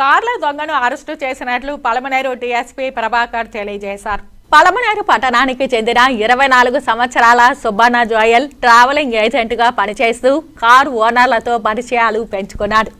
కార్ల దొంగను అరెస్టు చేసినట్లు పలమనేరు టీఎస్పీ ప్రభాకర్ తెలియజేశారు. పలమనేరు పట్టణానికి చెందిన ఇరవై నాలుగు సంవత్సరాల సుబ్బన్న జోయల్ ట్రావెలింగ్ ఏజెంట్గా పనిచేస్తూ కారు ఓనర్లతో పరిచయాలు పెంచుకున్నాడు.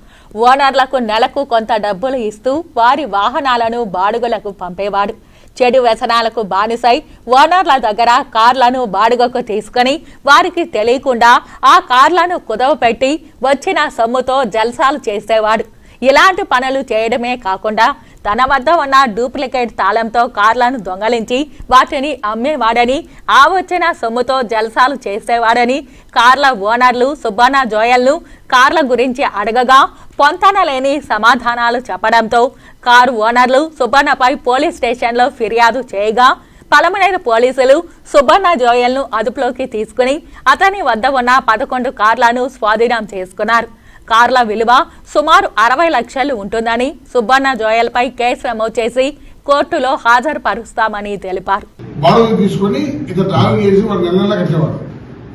ఓనర్లకు నెలకు కొంత డబ్బులు ఇస్తూ వారి వాహనాలను బాడుగులకు పంపేవాడు. చెడు వ్యసనాలకు బానిసై ఓనర్ల దగ్గర కార్లను బాడుగకు తీసుకుని వారికి తెలియకుండా ఆ కార్లను కుదవపెట్టి వచ్చిన సొమ్ముతో జల్సాలు చేసేవాడు. ఇలాంటి పనులు చేయడమే కాకుండా తన వద్ద ఉన్న డూప్లికేట్ తాళంతో కార్లను దొంగలించి వాటిని అమ్మేవాడని ఆ వచ్చిన సొమ్ముతో జల్సాలు చేసేవాడని కార్ల ఓనర్లు సుబ్బన్న జోయల్ను కార్ల గురించి అడగగా పొంతన లేని సమాధానాలు చెప్పడంతో కారు ఓనర్లు సుబ్బన్నపై పోలీస్ స్టేషన్లో ఫిర్యాదు చేయగా పలమనేరు పోలీసులు సుబ్బన్న జోయల్ను అదుపులోకి తీసుకుని అతని వద్ద ఉన్న పదకొండు కార్లను స్వాధీనం చేసుకున్నారు. కార్ల విలువ సుమారు అరవై లక్షలు ఉంటుందని సుబ్బన్న జోయల్పై కేసు నమోదు చేసి కోర్టులో హాజరుపరుస్తామని తెలిపారు. బాడుగ తీసుకొని ఇతను ట్రావెల్ చేసి వాడు నెల నెల కట్టేవాడు.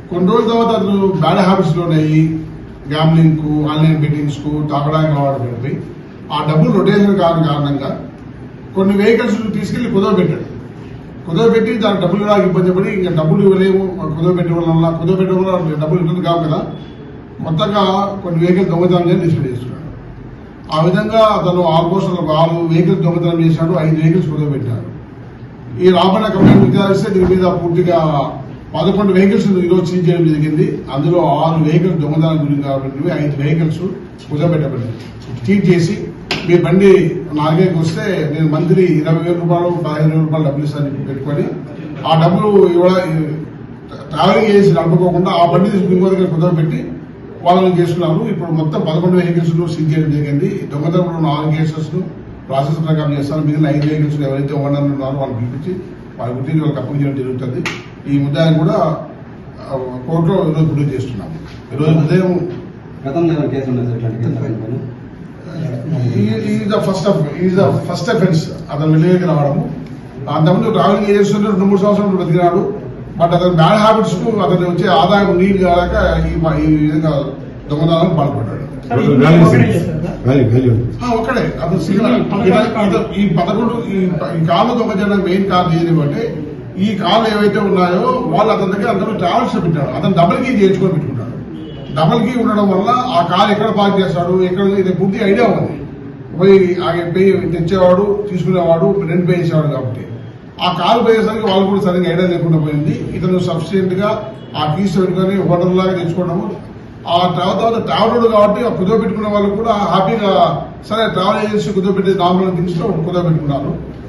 కొన్ని రోజుల తర్వాత అతను బ్యాడ్ హ్యాబిట్స్ లోనయ్యి గ్యాంబ్లింగ్కు ఆన్లైన్ బెట్టింగ్స్కు తాగడానికి వాడు పెట్టి ఆ డబ్బులు రొటేషన్ కాని కారణంగా కొన్ని వెహికల్స్ తీసుకెళ్ళి కుదవ పెట్టాడు. కుదవ పెట్టి దానికి డబ్బులు కూడా ఇబ్బంది పడి ఇంకా డబ్బులు ఇవ్వలేము కుదవ పెట్టడం వల్ల కుదవ పెట్టడం వల్ల డబ్బులు ఇబ్బంది కావు కదా. కొత్తగా కొన్ని వెహికల్ దొంగతనం చేసి డిస్ప్లే చేసుకున్నాడు ఆ విధంగా అతను ఆల్మోస్ట్ ఆరు వెహికల్స్ దొంగతనం చేశాడు ఐదు వెహికల్స్ కుదవ పెట్టాడు. ఈ రాబడిన కంప్లైంట్ విచారిస్తే దీని మీద పూర్తిగా పదకొండు వెహికల్స్ ఈరోజు సీజ్ చేయడం జరిగింది. అందులో ఆరు వెహికల్స్ దొంగతనం గురి కాబట్టి ఐదు వెహికల్స్ కుదవబెట్టబడింది సీజ్ చేసి మీ బండి నాగేకి వస్తే నేను మంత్లీ ఇరవై వేల రూపాయలు పదిహేను వేల రూపాయలు డబ్బులు ఇస్తాను పెట్టుకొని ఆ డబ్బులు ఇవ్వడం ట్రావెలింగ్ చేసి నడుపుకోకుండా ఆ బండి తీసుకుని ఇంకో దగ్గర కుదరబెట్టి వాళ్ళని చేసుకున్నారు ఇప్పుడు మొత్తం పదకొండు వెహికల్స్ సీజ్ చేయడం జరిగింది. దొంగతనంలో నాలుగు కేసెస్ ప్రాసెస్ ప్రకారం చేస్తారు. మిగిలిన ఐదు వెహికల్స్ ఎవరైతే ఓనర్లు ఉన్నారో వాళ్ళని పిలిపించి వాళ్ళ గురించి వాళ్ళకి చేయడం జరుగుతుంది. ఈ ముద్దాయిని కూడా కోర్టులో ఈరోజు ప్రొడ్యూస్ చేస్తున్నాము. ఈరోజు ఉదయం is the first is the first offence. అతను వెళ్ళేకి రావడము. అంతకుముందు ట్రావెలింగ్ చేస్తుంటే రెండు మూడు సంవత్సరాలు బతికినాడు బట్ అతను బ్యాడ్ హ్యాబిట్స్కు అతను వచ్చే ఆదాయం నీరు కాలేక ఈ విధంగా దొంగతనాలకు పాల్పడ్డాడు. ఒక్కడే అతను ఈ పదకొండు ఈ కార్లు. దొంగతనం మెయిన్ కార్ ఏదంటే ఈ కార్లు ఏవైతే ఉన్నాయో వాళ్ళు అతని దగ్గర అందరూ ట్రావెల్స్ పెట్టాడు అతను డబుల్ కీ చేయించుకొని పెట్టుకుంటాడు. డబుల్ కీ ఉండడం వల్ల ఆ కార్ ఎక్కడ పార్క్ చేస్తాడు ఎక్కడ ఇది పూర్తి ఐడియా ఉంది. పోయి ఆ పే తెచ్చేవాడు తీసుకునేవాడు రెంట్ పే చేసేవాడు కాబట్టి. ఆ కారు పోయేసరికి వాళ్ళు కూడా సరిగ్గా ఐడియా లేకుండా పోయింది. ఇతను సఫిషియెంట్గా ఆ కీస్ పెట్టుకొని హోటల్ లాగా తెచ్చుకోవడము. ఆ తర్వాత ట్రావెల్ కాబట్టి ఆ కుదో పెట్టుకునే వాళ్ళు కూడా హ్యాపీగా సరే ట్రావెల్ ఏజెన్సీ కుదో పెట్టి నార్మల్ దించులో కుదో పెట్టుకున్నారు.